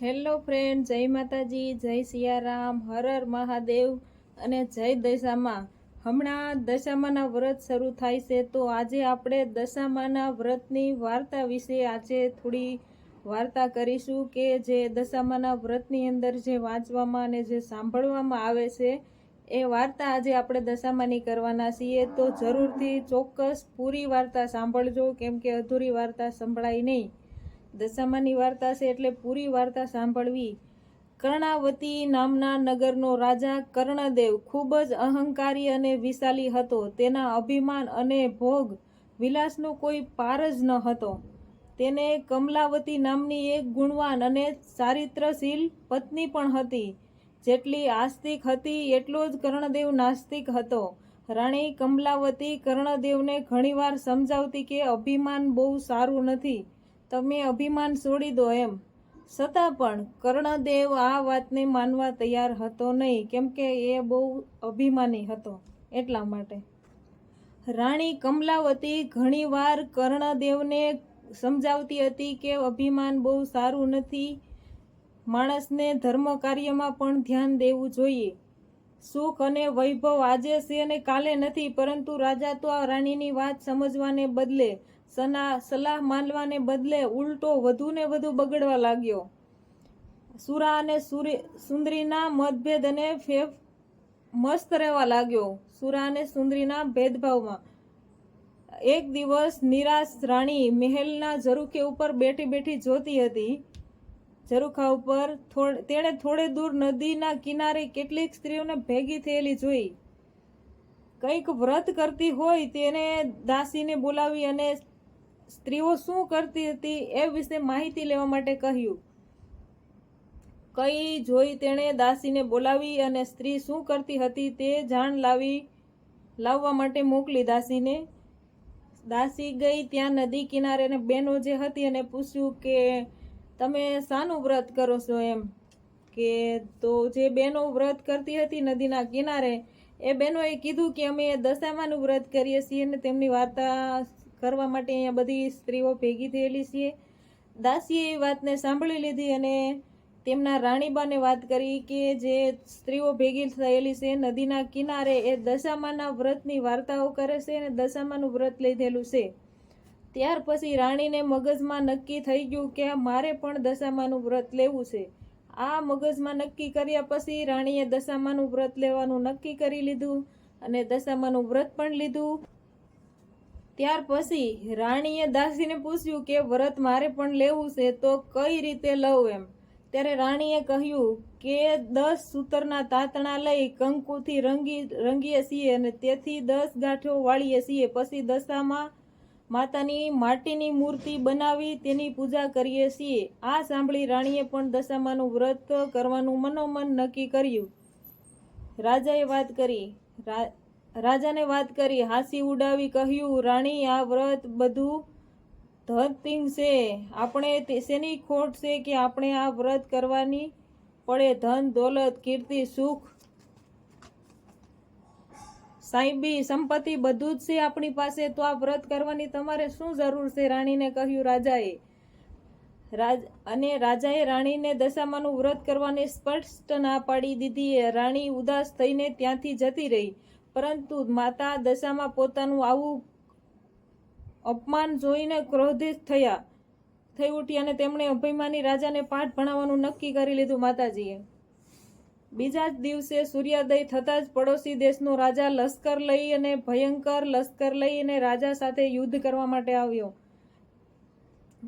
Hello friend, જય માતાજી, જય સિયારામ, હર હર મહાદેવ અને જય દશામાં. હમણાં દશામાના વ્રત શરૂ થાય છે, તો આજે આપણે દશામાના વ્રતની વાર્તા વિશે આજે થોડી વાર્તા કરીશું કે જે દશામાના વ્રતની અંદર જે વાંચવામાં અને જે સાંભળવામાં આવે છે, એ વાર્તા આજે આપણે દશામાની કરવાના છીએ. તો જરૂરથી ચોક્કસ પૂરી વાર્તા સાંભળજો, કેમ કે અધૂરી વાર્તા સંભળાય નહીં. દશામાની વાર્તા છે એટલે પૂરી વાર્તા સાંભળવી. કર્ણાવતી નામના નગરનો રાજા કર્ણદેવ ખૂબ જ અહંકારી અને વિશાલી હતો. તેના અભિમાન અને ભોગ વિલાસનો કોઈ પાર જ ન હતો. તેને કમલાવતી નામની એક ગુણવાન અને ચારિત્રશીલ પત્ની પણ હતી. જેટલી આસ્તિક હતી એટલો જ કર્ણદેવ નાસ્તિક હતો. રાણી કમલાવતી કર્ણદેવને ઘણીવાર સમજાવતી કે અભિમાન બહુ સારું નથી. તમે અભિમાન છોડી દો એમ. છતાં પણ કર્ણદેવ આ વાતને માનવા તૈયાર હતો નહીં, કેમ કે એ બહુ અભિમાની હતો એટલા માટે. રાણી કમલાવતી ઘણીવાર કર્ણદેવને સમજાવતી હતી કે અભિમાન બહુ સારું નથી, માણસને ધર્મ કાર્યમાં પણ ધ્યાન દેવું જોઈએ. સુખ અને વૈભવ આજે છે અને કાલે નથી, પરંતુ રાજા તો આ રાણીની વાત સમજવાને બદલે સના, સલાહ માનવાને બદલે ઉલટો વધુ ને વધુ બગડવા લાગ્યો. સુરા અને સુંદરીના મતભેદ અને ફેફ મસ્ત રહેવા લાગ્યો. સુરા અને સુંદરીના ભેદભાવમાં. એક દિવસ નિરાશ રાણી મહેલના ઝરૂખે ઉપર બેઠી બેઠી જોતી હતી. ઝરૂખા ઉપર તેણે થોડે દૂર નદીના કિનારે કેટલીક સ્ત્રીઓને ભેગી થયેલી જોઈ. કંઈક વ્રત કરતી હોય તેને દાસીને બોલાવી અને સ્ત્રીઓ શું કરતી હતી એ વિશે માહિતી લેવા માટે કહ્યું. કઈ જોઈ તેણે દાસીને બોલાવી અને સ્ત્રી શું કરતી હતી તે જાણ લાવી, લાવવા માટે મોકલી દાસીને. દાસી ગઈ ત્યાં નદી કિનારે અને બેનો જે હતી અને પૂછ્યું કે, તમે શાનું વ્રત કરો છો એમ? કે, તો જે બેનો વ્રત કરતી હતી નદીના કિનારે, એ બહેનોએ કીધું કે અમે દશામાનું વ્રત કરીએ છીએ અને તેમની વાર્તા કરવા માટે અહીંયા બધી સ્ત્રીઓ ભેગી થયેલી છીએ. દાસીએ એ વાતને સાંભળી લીધી અને તેમના રાણીબાને વાત કરી કે જે સ્ત્રીઓ ભેગી થયેલી છે, નદીના કિનારે એ દશામાના વ્રતની વાર્તાઓ કરે છે અને દશામાનું વ્રત લીધેલું છે. ત્યાર પછી રાણીને મગજમાં નક્કી થઈ ગયું કે મારે પણ દશામાનું વ્રત લેવું છે. આ મગજમાં નક્કી કર્યા પછી રાણીએ દશામાનું વ્રત લેવાનું નક્કી કરી લીધું અને દશામાનું વ્રત પણ લીધું. ત્યાર પછી રાણીએ દાસીને પૂછ્યું કે, વ્રત મારે પણ લેવું છે, તો કઈ રીતે લઉં એમ? ત્યારે રાણીએ કહ્યું કે, દસ સૂતરના તાતણા લઈ કંકુથી રંગી, રંગીએ છીએ અને તેથી દસ ગાંઠો વાળીએ છીએ. પછી દશામાં માતાની માટીની મૂર્તિ બનાવી તેની પૂજા કરીએ છીએ. આ સાંભળી રાણીએ પણ દશામાનું વ્રત કરવાનું મનોમન નક્કી કર્યું. રાજાએ વાત કરી. રાજાને વાત કરી, હાસી ઉડાવી, કહ્યું, રાણી, આ વ્રત બધું ધતિંગ છે આપણે શેની ખોટ છે કે આપણે આ વ્રત કરવાની પડે? ધન, દોલત, કીર્તિ, સુખ સાહેબી સંપત્તિ બધું જ છે આપણી પાસે. તો આ વ્રત કરવાની તમારે શું જરૂર છે? રાણીને કહ્યું, રાજાએ, રાજ, અને રાજાએ રાણીને દશામાનું વ્રત કરવાની સ્પષ્ટ ના પાડી દીધી. રાણી ઉદાસ થઈને ત્યાંથી જતી રહી. પરંતુ માતા દશામાં પોતાનું આવું અપમાન જોઈને ક્રોધિત થયા. થઈ ઉઠી અને તેમણે અભિમાની રાજાને પાઠ ભણાવવાનું નક્કી કરી લીધું માતાજીએ. બીજા જ દિવસે સૂર્યોદય થતાં જ પડોશી દેશનો રાજા લશ્કર લઈ અને ભયંકર લશ્કર લઈ અને રાજા સાથે યુદ્ધ કરવા માટે આવ્યો.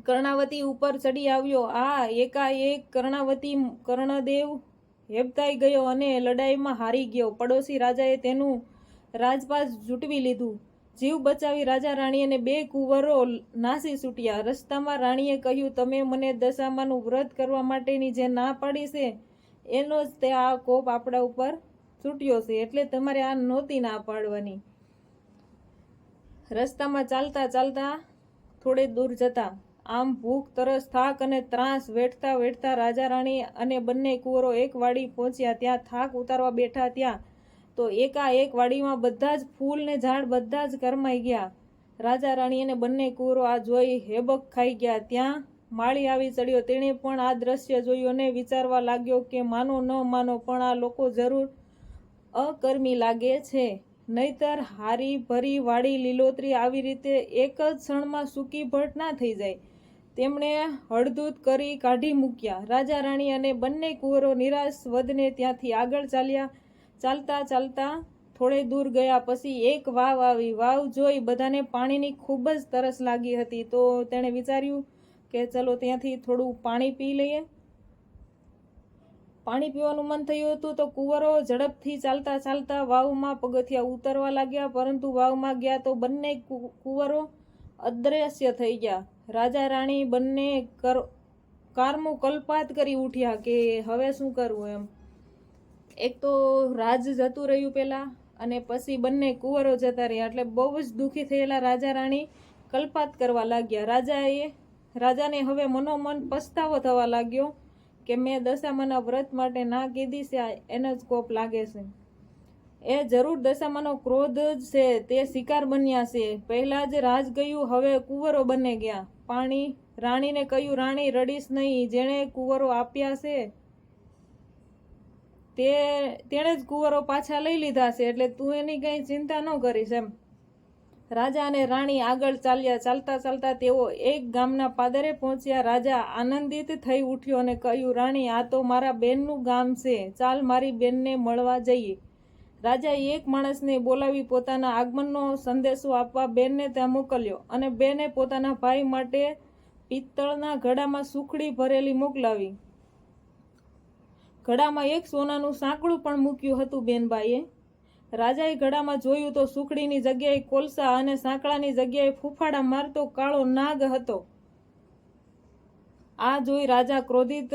કર્ણાવતી ઉપર ચડી આવ્યો. આ એકાએક કર્ણાવતી કર્ણદેવ હેબતાઈ ગયો અને લડાઈમાં હારી ગયો. પડોશી રાજાએ તેનું રાજપાસ જૂટવી લીધું. જીવ બચાવી રાજા રાણી અને બે કુંવરો નાસી છૂટ્યા. રસ્તામાં રાણીએ કહ્યું, તમે મને દશામાનું વ્રત કરવા માટેની જે ના પાડી છે, એનો જ તે આ કોપ આપણા ઉપર છૂટ્યો છે. એટલે તમારે આ નહોતી ના પાડવાની. રસ્તામાં ચાલતા ચાલતા થોડે દૂર જતા. આમ ભૂખ, તરસ, થાક અને ત્રાસ વેઠતા વેઠતા રાજા રાણી અને બંને કુંવરો એક વાડી પહોંચ્યા. ત્યાં થાક ઉતારવા બેઠા ત્યાં તો એકાએક વાડીમાં બધા જ ફૂલ ને ઝાડ બધા જ કરમાઈ ગયા. રાજા રાણી અને બંને કુરો આ જોઈ હેબક ખાઈ ગયા. ત્યાં માળી આવી ચડ્યો. તેણે પણ આ દ્રશ્ય જોયું અને વિચારવા લાગ્યો કે માનો ન માનો, પણ આ લોકો જરૂર અકર્મી લાગે છે. નહીતર હારી ભરી વાડી લીલોતરી આવી રીતે એક જ ક્ષણમાં સૂકી ભટ ના થઈ જાય. તેમણે હળદૂત કરી કાઢી મૂક્યા. રાજા રાણી અને બંને કુંવરો નિરાશ વધને ત્યાંથી આગળ ચાલ્યા. ચાલતા ચાલતા થોડે દૂર ગયા પછી એક વાવ આવી. વાવ જોઈ બધાને પાણીની ખૂબ જ તરસ લાગી હતી. તો તેણે વિચાર્યું કે ચલો ત્યાંથી થોડું પાણી પી લઈએ. પાણી પીવાનું મન થયું હતું તો કુંવરો ઝડપથી ચાલતા ચાલતા વાવમાં પગથિયા ઉતરવા લાગ્યા. પરંતુ વાવમાં ગયા તો બંને કુંવરો અદ્રશ્ય થઈ ગયા. રાજા રાણી બંને કર, કારમું કલ્પાત કરી ઉઠ્યા કે હવે શું કરવું એમ? એક તો રાજ જતું રહ્યું પહેલાં અને પછી બંને કુંવરો જતા રહ્યા એટલે બહુ જ દુઃખી થયેલા રાજા રાણી કલ્પાત કરવા લાગ્યા. રાજાએ, રાજાને હવે મનોમન પસ્તાવો થવા લાગ્યો કે મેં દશામાના વ્રત માટે ના કીધી છે એને જ કોપ લાગે છે. એ જરૂર દશામાનો ક્રોધ જ છે, તે શિકાર બન્યા છે. પહેલાં જ રાજ ગયું, હવે કુંવરો બને ગયા. પાણી, રાણીને કહ્યું, રાણી રડીશ નહીં, જેણે કુંવરો આપ્યા છે તે તેણે જ કુંવરો પાછા લઈ લીધા છે એટલે તું એની કંઈ ચિંતા ન કરીશ એમ. રાજા અને રાણી આગળ ચાલ્યા ચાલતા ચાલતા તેઓ એક ગામના પાદરે પહોંચ્યા. રાજા આનંદિત થઈ ઉઠ્યો અને કહ્યું, રાણી, આ તો મારા બેનનું ગામ છે. ચાલ મારી બેનને મળવા જઈએ. રાજાએ એક માણસને બોલાવી પોતાના આગમનનો સંદેશો આપવા બેનને ત્યાં મોકલ્યો અને બેને પોતાના ભાઈ માટે પિત્તળના ઘડામાં સુખડી ભરેલી મોકલાવી. ઘડામાં એક સોનાનું સાંકળું પણ મૂક્યું હતું બેનબાઈએ. રાજાએ ઘડામાં જોયું તો સુખડીની જગ્યાએ કોલસા અને સાંકળાની જગ્યાએ ફૂફાડા મારતો કાળો નાગ હતો. આ જોઈ રાજા ક્રોધિત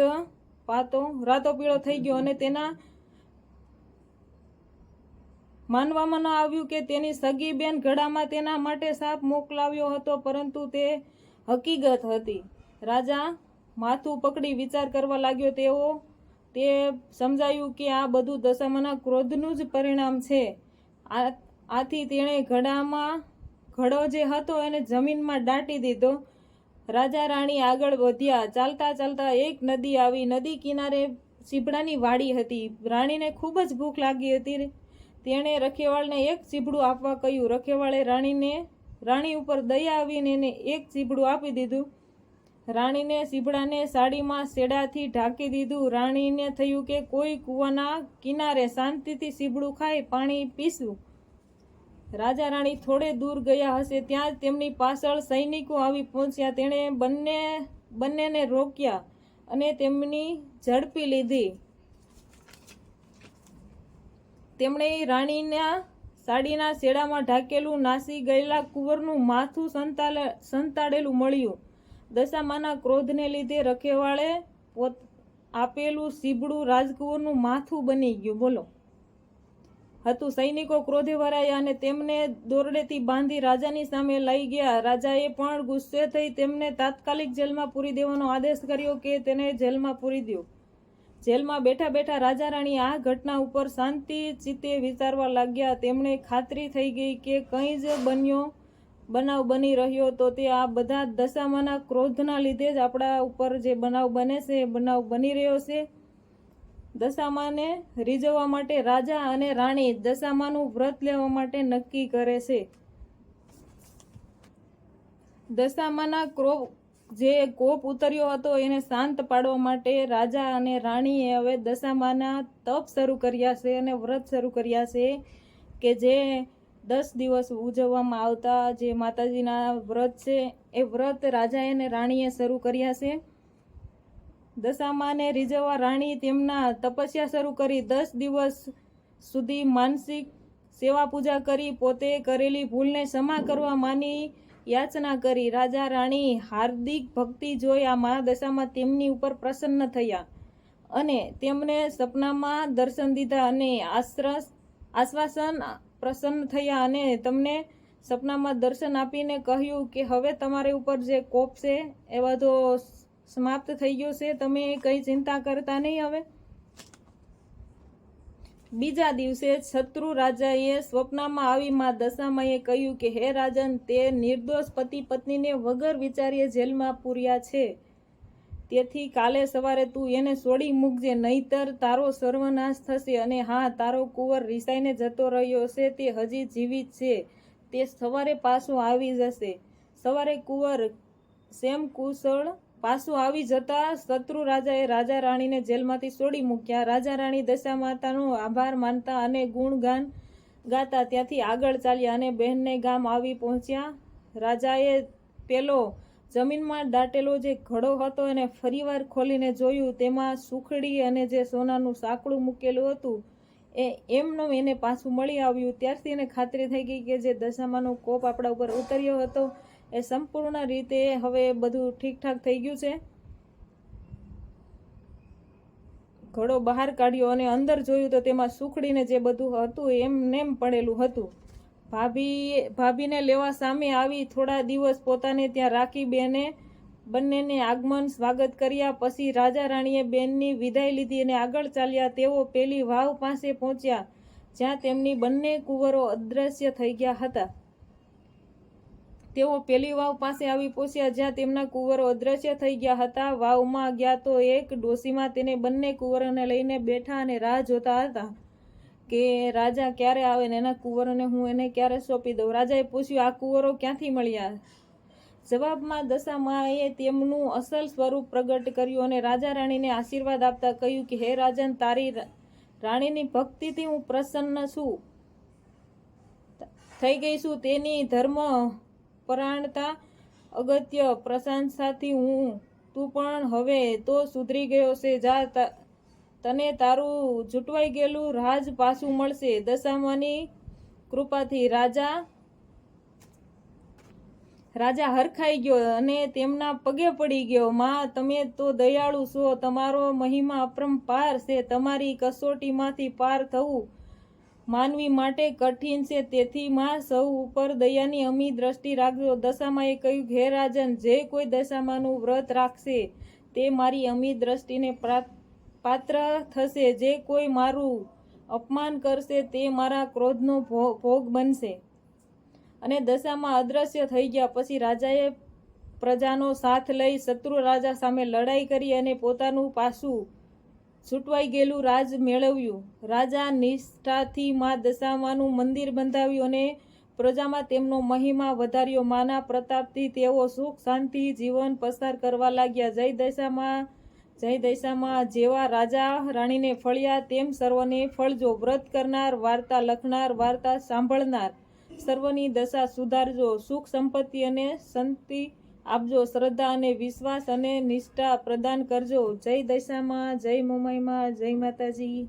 પાતો, રાતો પીળો થઈ ગયો અને તેના માનવામાં ન આવ્યું કે તેની સગી બેન ઘડામાં તેના માટે સાપ મોકલાવ્યો હતો, પરંતુ તે હકીકત હતી. રાજા માથું પકડી વિચાર કરવા લાગ્યો, તેઓ તે સમજાયું કે આ બધું દશામાના ક્રોધનું જ પરિણામ છે. આથી તેણે ઘડામાં ઘડો જે હતો એને જમીનમાં દાટી દીધો. રાજા રાણી આગળ વધ્યા. ચાલતા ચાલતા એક નદી આવી. નદી કિનારે સીભડાની વાડી હતી. રાણીને ખૂબ જ ભૂખ લાગી હતી. તેણે રખેવાળને એક ચીબડું આપવા કહ્યું. રખેવાળે રાણીને રાણી ઉપર દયા આવીને એને એક ચીબડું આપી દીધું. રાણીને સીબડાને સાડીમાં સેડાથી ઢાંકી દીધું. રાણીને થયું કે કોઈ કૂવાના કિનારે શાંતિથી સીબડું ખાઈ પાણી પીશું. રાજા રાણી થોડે દૂર ગયા હશે ત્યાં જ તેમની પાછળ સૈનિકો આવી પહોંચ્યા. તેણે બંને, બંનેને રોક્યા અને તેમની ઝડપી લીધી. તેમણે રાણીના સાડીના શેડામાં ઢાકેલું નાસી ગયેલા કુંવરનું માથું સંતાલ, સંતાડેલું મળ્યું. દશામાના ક્રોધને લીધે રખેવાળે પોત આપેલું સીબડું રાજકુંવરનું માથું બની ગયું. બોલો. હતું સૈનિકો ક્રોધે ભરાયા અને તેમને દોરડેથી બાંધી રાજાની સામે લઈ ગયા. રાજાએ પણ ગુસ્સે થઈ તેમને તાત્કાલિક જેલમાં પૂરી દેવાનો આદેશ કર્યો કે તેને જેલમાં પૂરી દો જેલમાં બેઠા બેઠા રાજા રાણી આ ઘટના ઉપર શાંતિ ચિત્તે વિચારવા લાગ્યા. તેમણે ખાતરી થઈ ગઈ કે કંઈ જ બન્યો બનાવ બની રહ્યો હતો તે આ બધા દશામાના ક્રોધના લીધે જ આપણા ઉપર જે બનાવ બને છે, એ બનાવ બની રહ્યો છે. દશામાને રીઝવવા માટે રાજા અને રાણી દશામાનું વ્રત લેવા માટે નક્કી કરે છે. દશામાના ક્રો જે કોપ ઉતર્યો હતો એને શાંત પાડવા માટે રાજા અને રાણીએ હવે દશામાના તપ શરૂ કર્યા છે અને વ્રત શરૂ કર્યા છે કે જે દસ દિવસ ઉજવવામાં આવતા જે માતાજીના વ્રત છે, એ વ્રત રાજાએ અને રાણીએ શરૂ કર્યા છે. દશામાને રીઝવવા રાણી તેમના તપસ્યા શરૂ કરી દસ દિવસ સુધી માનસિક સેવા પૂજા કરી, પોતે કરેલી ભૂલને ક્ષમા કરવા માની યાચના કરી. રાજા, રાણી હાર્દિક ભક્તિ જોઈ આ મહાદશામાં તેમની ઉપર પ્રસન્ન થયા અને તેમને સપનામાં દર્શન દીધા અને આશ્રસ, આશ્વાસન પ્રસન્ન થયા અને તમને સપનામાં દર્શન આપીને કહ્યું કે હવે તમારી ઉપર જે કોપ છે એ બધો સમાપ્ત થઈ ગયો છે. તમે કંઈ ચિંતા કરતા નહીં હવે. બીજા દિવસે શત્રુ રાજાએ સ્વપ્નમાં આવી માં દશામાએ કહ્યું કે, હે રાજન, તે નિર્દોષ પતિ પત્નીને વગર વિચારીએ જેલમાં પૂર્યા છે. તેથી કાલે સવારે તું એને છોડી મૂકજે, નહીતર તારો સર્વનાશ થશે અને હા, તારો કુંવર રિસાઈને જતો રહ્યો છે તે હજી જીવિત છે. તે સવારે પાછો આવી જશે. સવારે કુંવર સેમ કુશળ પાછું આવી જતા શત્રુ રાજાએ રાજા રાણીને જેલમાંથી છોડી મૂક્યા. રાજા રાણી દશા માતાનો આભાર માનતા અને ગુણગાન ગાતા ત્યાંથી આગળ ચાલ્યા અને બહેનને ગામ આવી પહોંચ્યા. રાજાએ પેલો જમીનમાં દાટેલો જે ઘડો હતો એને ફરીવાર ખોલીને જોયું, તેમાં સુખડી અને જે સોનાનું સાંકળું મૂકેલું હતું, એ એમનું એને પાછું મળી આવ્યું. ત્યારથી એને ખાતરી થઈ ગઈ કે જે દશામાનો કોપ આપણા ઉપર ઉતર્યો હતો, એ સંપૂર્ણ રીતે હવે બધું ઠીકઠાક થઈ ગયું છે. ઘડો બહાર કાઢ્યો અને અંદર જોયું તો તેમાં સુખડીને જે બધું હતું એમ નેમ પડેલું હતું. ભાભી, ભાભીને લેવા સામે આવી થોડા દિવસ પોતાને ત્યાં રાખી બેને બંનેને આગમન સ્વાગત કર્યા. પછી રાજા રાણીએ બેનની વિદાય લીધી અને આગળ ચાલ્યા. તેઓ પેલી વાવ પાસે પહોંચ્યા, જ્યાં તેમની બંને કુંવરો અદ્રશ્ય થઈ ગયા હતા. તેઓ પેલી વાવ પાસે આવી પહોંચ્યા, જ્યાં તેમના કુંવરો અદ્રશ્ય થઈ ગયા હતા. વાવમાં ગયા તો એક ડોસીમાં તેને બંને કુંવરોને લઈને બેઠા અને રાહ જોતા હતા. કે રાજા ક્યારે આવે ને એના કુંવરોને હું એને ક્યારે સોંપી દઉં? રાજાએ પૂછ્યું, આ કુંવરો ક્યાંથી મળ્યા? જવાબમાં દશામાએ તેમનું અસલ સ્વરૂપ પ્રગટ કર્યું અને રાજા રાણીને આશીર્વાદ આપતા કહ્યું કે, હે રાજન, તારી રાણીની ભક્તિથી હું પ્રસન્ન છું. થઈ ગઈ છું તેની ધર્મ પરાયણતા અગત્ય પ્રશંસાથી હું, તું પણ હવે તો સુધરી ગયો છે. જા તને તારું જૂટવાઈ ગયેલું રાજ પાછું મળશે. દશામાની કૃપાથી રાજા રાજા હરખાઈ ગયો અને તેમના પગે પડી ગયો. માં, તમે તો દયાળુ છો. તમારો મહિમા અપરંપાર છે. તમારી કસોટીમાંથી પાર થવું માનવી માટે કઠિન છે. તેથી માં, સૌ ઉપર દયાની અમી દ્રષ્ટિ રાખજો. દશામાએ કહ્યું, હે રાજન, જે કોઈ દશામાનું વ્રત રાખશે, તે મારી અમી દ્રષ્ટિને પ્રા- પાત્ર થશે, જે કોઈ મારું અપમાન કરશે તે મારા ક્રોધનો ભોગ બનશે. અને દશામાં અદ્રશ્ય થઈ ગયા. પછી રાજાએ પ્રજાનો સાથ લઈ શત્રુ રાજા સામે લડાઈ કરી અને પોતાનું પાસું છૂટવાઈ ગયેલું રાજ મેળવ્યું. રાજા નિષ્ઠાથી માં દશામાનું મંદિર બંધાવ્યું અને પ્રજામાં તેમનો મહિમા વધાર્યો. માના પ્રતાપથી તેઓ સુખ, શાંતિ, જીવન પસાર કરવા લાગ્યા. જય દશામાં જય દશામાં જેવા રાજા રાણીને ફળ્યા, તેમ સર્વને ફળજો. વ્રત કરનાર, વાર્તા લખનાર, વાર્તા સાંભળનાર, સર્વની દશા સુધારજો. સુખ સંપત્તિ અને સંતિ આપજો. શ્રદ્ધા અને વિશ્વાસ અને નિષ્ઠા પ્રદાન કરજો. જય દશામાં જય મુંબઈમાં, જય માતાજી.